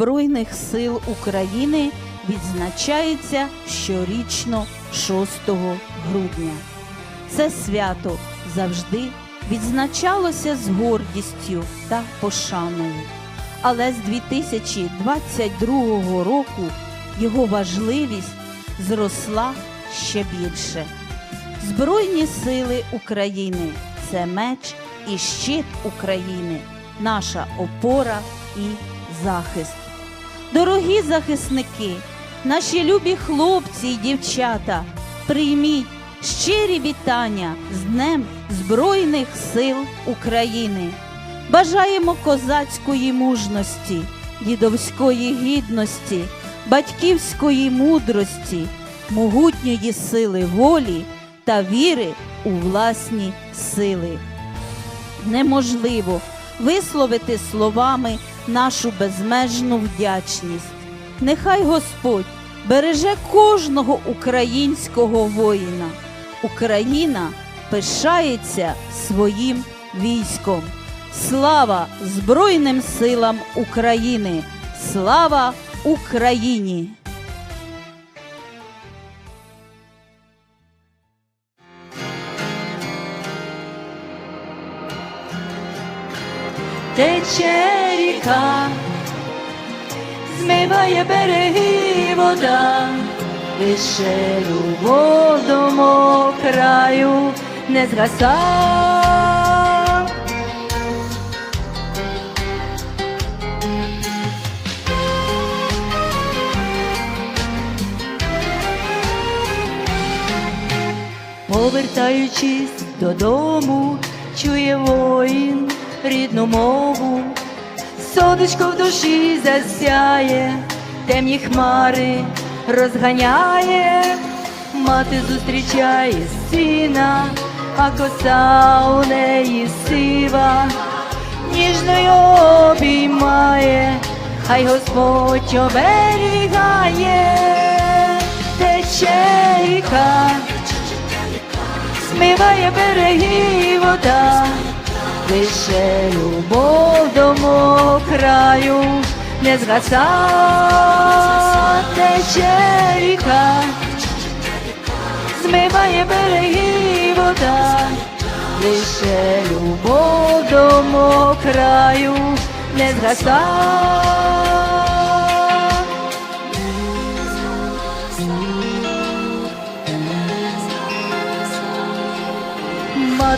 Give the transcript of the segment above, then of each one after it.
Збройних сил України відзначається щорічно 6 грудня. Це свято завжди відзначалося з гордістю та пошаною. Але з 2022 року його важливість зросла ще більше. Збройні сили України це меч і щит України, наша опора і захист. Дорогі захисники, наші любі хлопці і дівчата, прийміть щирі вітання з Днем Збройних сил України. Бажаємо козацької мужності, дідовської гідності, батьківської мудрості, могутньої сили волі та віри у власні сили. Неможливо висловити словами нашу безмежну вдячність. Нехай Господь береже кожного українського воїна. Україна пишається своїм військом. Слава Збройним силам України! Слава Україні! тече ріка, змиває береги вода, лише до краю не згаса. Повертаючись додому, чує воїн рідну мову, сонечко в душі засяє, темні хмари розганяє, мати зустрічає сина, а коса у неї сива, ніжно обіймає, хай Господь оберігає, тече ріка змиває береги вода, лише любов до мого краю не згаса, тече ріка, змиває береги вода, лише любов до мого краю не згаса.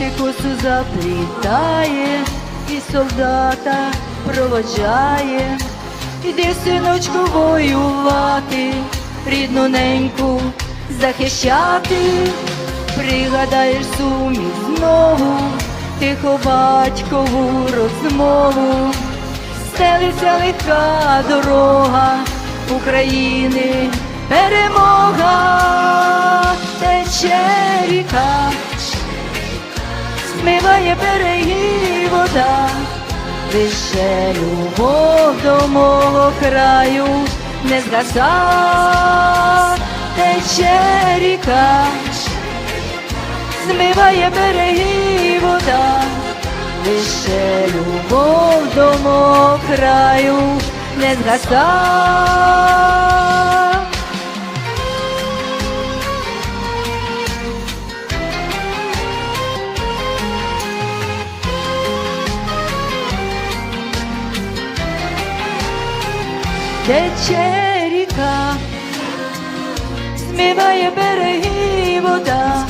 Мати заплітає і солдата проводжає, іди, синочку, воювати, рідну неньку захищати, пригадаєш сумість знову, тихо батькову розмову, стелиться легка дорога України, перемога, тече ріка змиває береги вода, лише любов до мого краю не згаса, тече ріка, змиває береги вода, лише любов до мого краю не згаса. Тече ріка, змиває береги вода,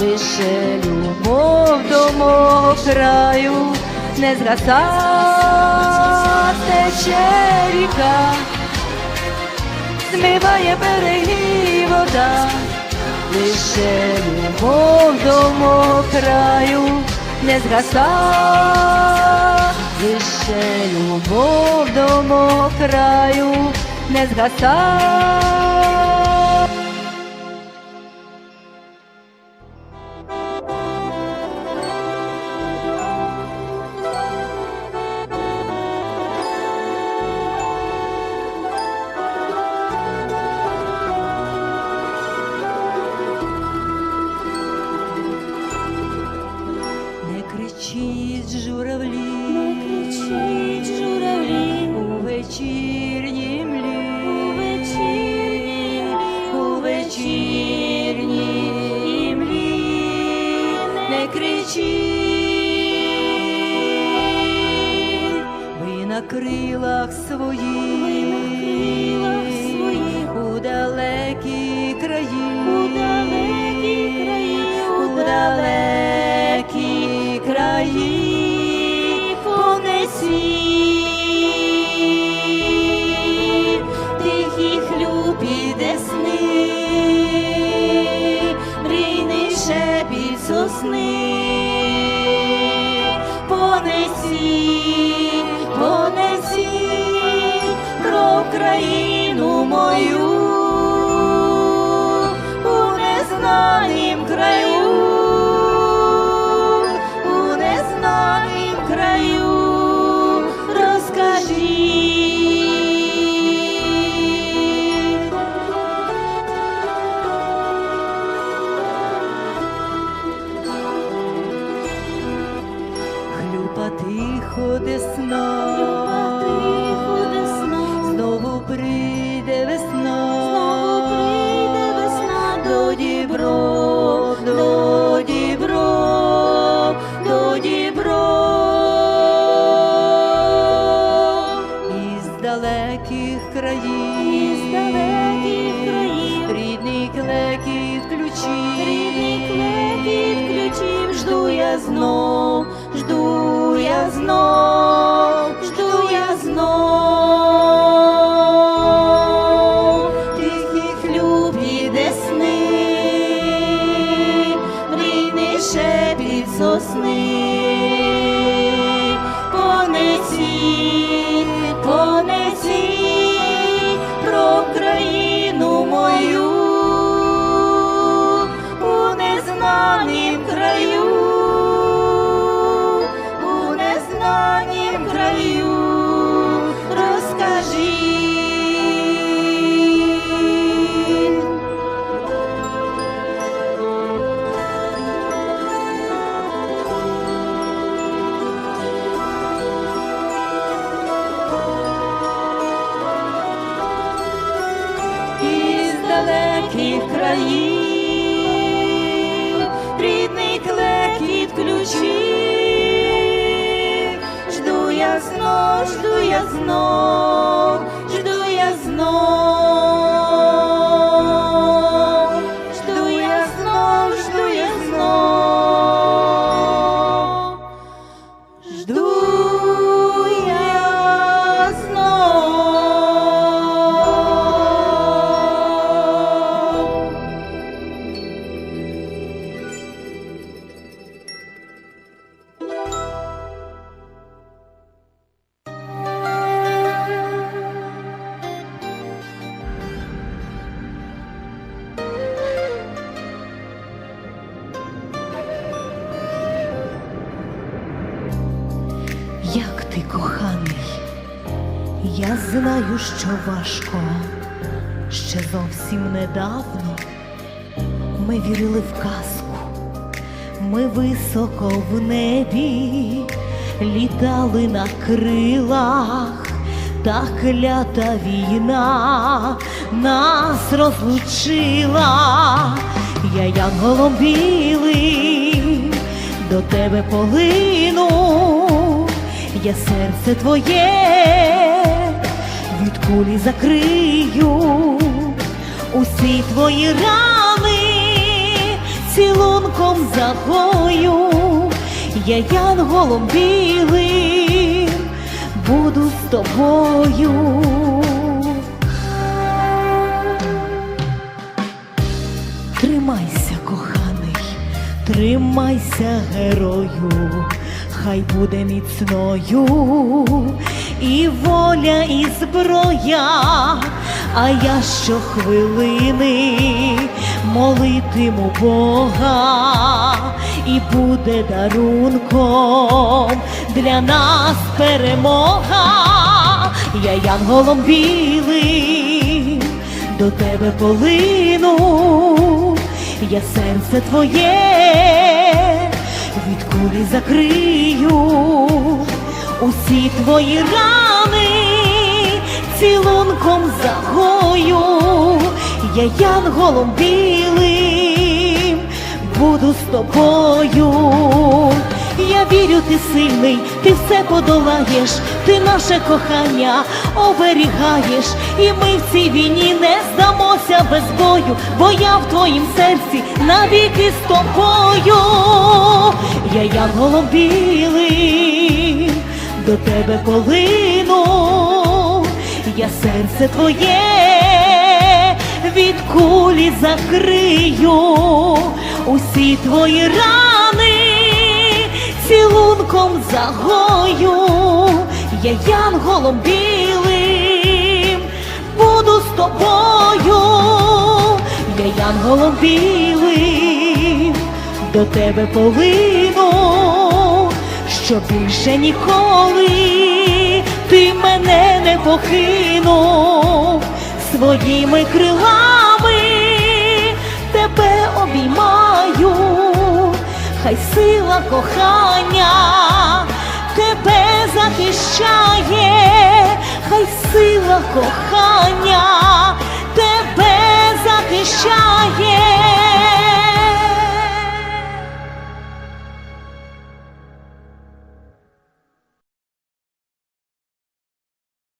лише любов до мого краю. Не згаса, тече ріка, змиває береги вода, лише любов до мого краю. Не згаса, лише любов до краю не згаса. Не Кричить журавлі у вечірнім лі, у вечірнім лі, не кричи, ви на крилах своїх. Україну мою далеких країв, рідний клекіт ключів, жду я знов, жду я знов, я знаю, що важко. Ще зовсім недавно ми вірили в казку, ми високо в небі літали на крилах, та клята війна нас розлучила, я янголом білим до тебе полину, я серце твоє кулі закрию, усі твої рани цілунком загою, я янголом білим буду з тобою. Тримайся, коханий, тримайся, герою, хай буде міцною і воля, і зброя, а я щохвилини молитиму Бога, і буде дарунком для нас перемога. Я янголом білим до тебе полину, я серце твоє від кулі закрию, усі твої рани цілунком загою, я янголом білим буду з тобою. Я вірю, ти сильний, ти все подолаєш, ти наше кохання оберігаєш, і ми в цій війні не здамося без бою, бо я в твоїм серці навіки з тобою. Я янголом білим до тебе полину, я серце твоє від кулі закрию, усі твої рани цілунком загою, я янголом білим буду з тобою, я янголом білим до тебе полину, що більше ніколи ти мене не покинув. Своїми крилами тебе обіймаю, хай сила кохання тебе захищає, хай сила кохання тебе захищає.